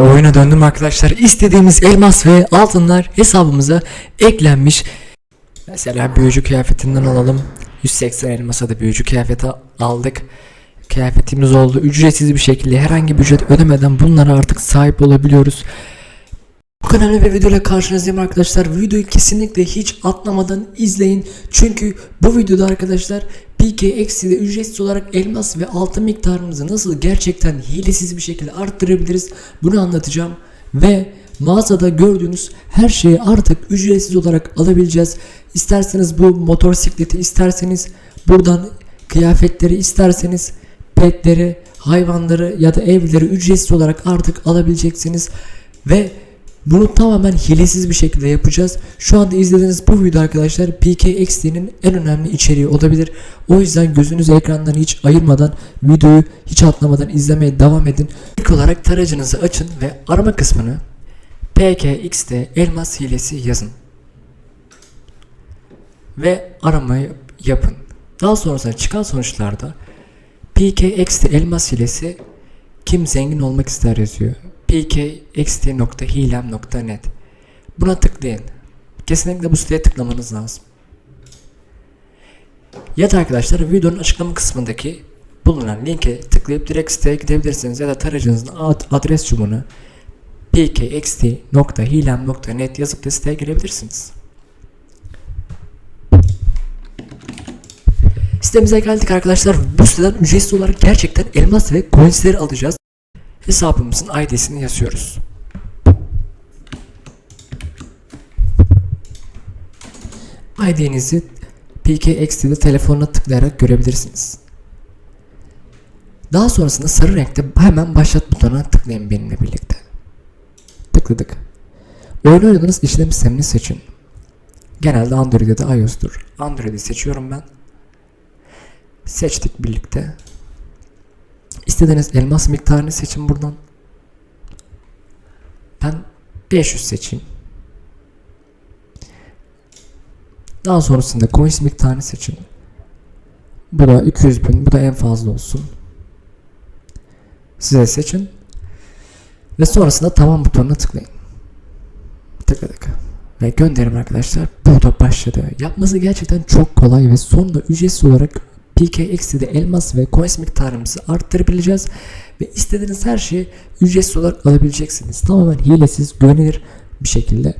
Oyuna döndüm arkadaşlar. İstediğimiz elmas ve altınlar hesabımıza eklenmiş. Mesela büyücü kıyafetinden alalım. 180 elmasa da büyücü kıyafeti aldık. Kıyafetimiz oldu. Ücretsiz bir şekilde herhangi bir ücret ödemeden bunlara artık sahip olabiliyoruz. Bu önemli bir videoyla karşınızdayım arkadaşlar. Videoyu kesinlikle hiç atlamadan izleyin. Çünkü bu videoda arkadaşlar PK Eksi'de ücretsiz olarak elmas ve altın miktarımızı nasıl gerçekten hilesiz bir şekilde arttırabiliriz bunu anlatacağım. Ve mağazada gördüğünüz her şeyi artık ücretsiz olarak alabileceğiz. İsterseniz bu motosikleti isterseniz buradan kıyafetleri isterseniz petleri, hayvanları ya da evleri ücretsiz olarak artık alabileceksiniz. Ve bunu tamamen hilesiz bir şekilde yapacağız. Şu anda izlediğiniz bu video arkadaşlar PKXD'nin en önemli içeriği olabilir. O yüzden gözünüzü ekrandan hiç ayırmadan videoyu hiç atlamadan izlemeye devam edin. İlk olarak tarayıcınızı açın ve arama kısmını PKXD elmas hilesi yazın. Ve aramayı yapın. Daha sonrasında çıkan sonuçlarda PKXD elmas hilesi kim zengin olmak ister yazıyor. pkxt.hilem.net Buna tıklayın. Kesinlikle bu siteye tıklamanız lazım. Ya da arkadaşlar videonun açıklama kısmındaki bulunan linke tıklayıp direkt siteye gidebilirsiniz ya da tarayıcınızın ad- adres çubuğunu pkxt.hilem.net yazıp da siteye girebilirsiniz. Sitemize geldik arkadaşlar. Bu siteden ücretsiz olarak gerçekten elmas ve coinsleri alacağız. Hesabımızın ID'sini yazıyoruz. ID'nizi PKX'de telefonuna tıklayarak görebilirsiniz. Daha sonrasında sarı renkte hemen başlat butonuna tıklayın benimle birlikte. Tıkladık. Oyun oynadığınız işlem sistemini seçin. Genelde Android ya da iOS'tur. Android'i seçiyorum ben. Seçtik birlikte. İstediğiniz elmas miktarını seçin buradan. Ben 500 seçeyim. Daha sonrasında coins miktarını seçin. Bu da 200 bin. Bu da en fazla olsun. Size seçin. Ve sonrasında tamam butonuna tıklayın. Tıkladık. Ve gönderim arkadaşlar. Burada başladı. Yapması gerçekten çok kolay ve sonunda ücretsiz olarak PKX'de elmas ve coins miktarımızı arttırabileceğiz. Ve istediğiniz her şeyi ücretsiz olarak alabileceksiniz. Tamamen hilesiz, güvenilir bir şekilde.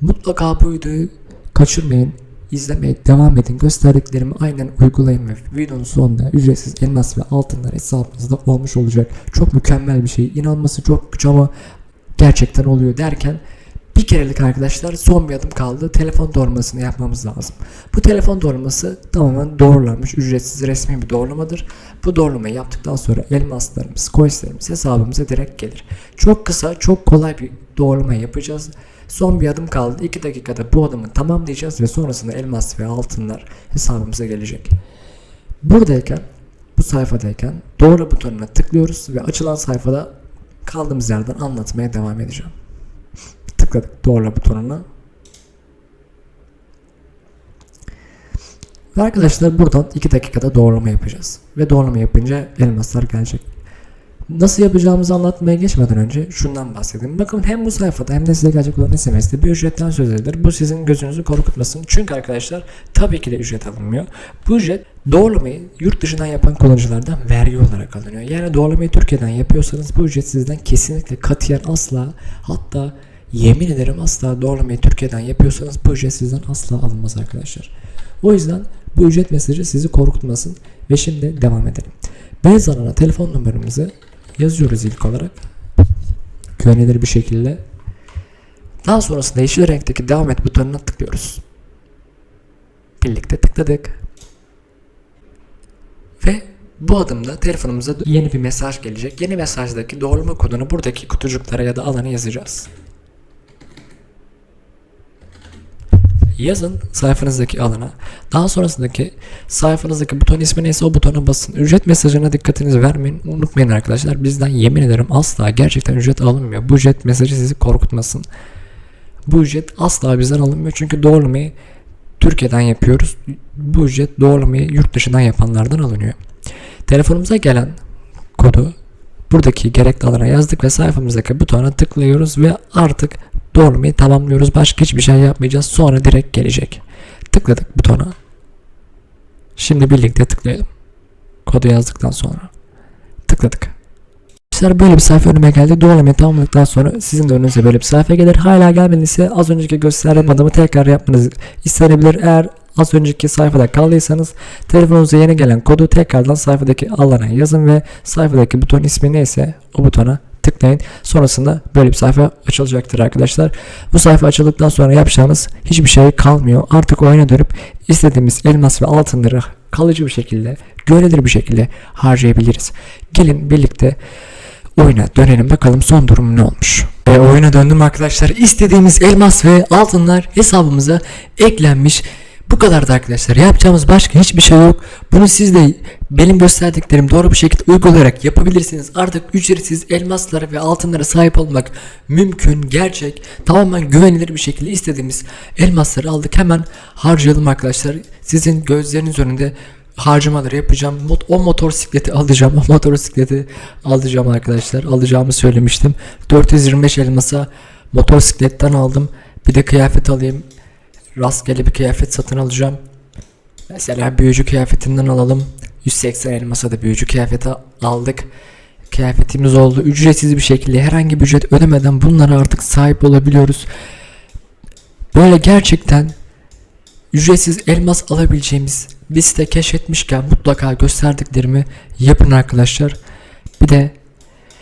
Mutlaka bu videoyu kaçırmayın. izlemeye devam edin. Gösterdiklerimi aynen uygulayın ve videonun sonunda ücretsiz elmas ve altınlar hesabınızda olmuş olacak. Çok mükemmel bir şey. İnanması çok güç ama gerçekten oluyor derken bir kerelik arkadaşlar son bir adım kaldı. Telefon doğrulamasını yapmamız lazım. Bu telefon doğrulaması tamamen doğrulanmış ücretsiz resmi bir doğrulamadır. Bu doğrulamayı yaptıktan sonra elmaslarımız, coinslerimiz hesabımıza direkt gelir. Çok kısa, çok kolay bir doğrulama yapacağız. Son bir adım kaldı. 2 dakikada bu adımı tamamlayacağız ve sonrasında elmas ve altınlar hesabımıza gelecek. Buradayken, bu sayfadayken doğru butonuna tıklıyoruz ve açılan sayfada kaldığımız yerden anlatmaya devam edeceğim doğrula butonuna. Ve arkadaşlar buradan 2 dakikada doğrulama yapacağız. Ve doğrulama yapınca elmaslar gelecek. Nasıl yapacağımızı anlatmaya geçmeden önce şundan bahsedeyim. Bakın hem bu sayfada hem de size gelecek olan SMS'de bir ücretten söz edilir. Bu sizin gözünüzü korkutmasın. Çünkü arkadaşlar tabii ki de ücret alınmıyor. Bu ücret doğrulamayı yurt dışından yapan kullanıcılardan vergi olarak alınıyor. Yani doğrulamayı Türkiye'den yapıyorsanız bu ücret sizden kesinlikle katiyen asla hatta Yemin ederim asla doğrulamayı Türkiye'den yapıyorsanız bu ücret sizden asla alınmaz arkadaşlar. O yüzden bu ücret mesajı sizi korkutmasın ve şimdi devam edelim. Beyaz alana telefon numaramızı yazıyoruz ilk olarak. Güvenilir bir şekilde. Daha sonrasında yeşil renkteki devam et butonuna tıklıyoruz. Birlikte tıkladık. Ve bu adımda telefonumuza yeni bir mesaj gelecek. Yeni mesajdaki doğrulama kodunu buradaki kutucuklara ya da alana yazacağız. Yazın sayfanızdaki alana. Daha sonrasındaki sayfanızdaki buton ismi neyse o butona basın. Ücret mesajına dikkatinizi vermeyin. Unutmayın arkadaşlar. Bizden yemin ederim asla gerçekten ücret alınmıyor. Bu ücret mesajı sizi korkutmasın. Bu ücret asla bizden alınmıyor. Çünkü doğrulamayı Türkiye'den yapıyoruz. Bu ücret doğrulamayı yurt dışından yapanlardan alınıyor. Telefonumuza gelen kodu buradaki gerekli alana yazdık ve sayfamızdaki butona tıklıyoruz ve artık doğrulamayı tamamlıyoruz. Başka hiçbir şey yapmayacağız. Sonra direkt gelecek. Tıkladık butona. Şimdi birlikte tıklayalım. Kodu yazdıktan sonra. Tıkladık. Arkadaşlar böyle bir sayfa önüme geldi. Doğrulamayı tamamladıktan sonra sizin de önünüze böyle bir sayfa gelir. Hala gelmediyse az önceki gösterdiğim adımı tekrar yapmanız istenebilir. Eğer az önceki sayfada kaldıysanız telefonunuza yeni gelen kodu tekrardan sayfadaki alana yazın ve sayfadaki buton ismi neyse o butona tıklayın. Sonrasında böyle bir sayfa açılacaktır arkadaşlar. Bu sayfa açıldıktan sonra yapacağınız hiçbir şey kalmıyor. Artık oyuna dönüp istediğimiz elmas ve altınları kalıcı bir şekilde, güvenilir bir şekilde harcayabiliriz. Gelin birlikte oyuna dönelim bakalım son durum ne olmuş. E, oyuna döndüm arkadaşlar. İstediğimiz elmas ve altınlar hesabımıza eklenmiş. Bu kadar da arkadaşlar. Yapacağımız başka hiçbir şey yok. Bunu siz de benim gösterdiklerim doğru bir şekilde uygulayarak yapabilirsiniz. Artık ücretsiz elmaslara ve altınlara sahip olmak mümkün, gerçek, tamamen güvenilir bir şekilde istediğimiz elmasları aldık. Hemen harcayalım arkadaşlar. Sizin gözleriniz önünde harcamaları yapacağım. O motosikleti alacağım. O motosikleti alacağım arkadaşlar. Alacağımı söylemiştim. 425 elmasa motosikletten aldım. Bir de kıyafet alayım. Rastgele bir kıyafet satın alacağım. Mesela büyücü kıyafetinden alalım. 180 elmasa da büyücü kıyafeti aldık. Kıyafetimiz oldu. Ücretsiz bir şekilde herhangi bir ücret ödemeden bunlara artık sahip olabiliyoruz. Böyle gerçekten ücretsiz elmas alabileceğimiz bir site keşfetmişken mutlaka gösterdiklerimi yapın arkadaşlar. Bir de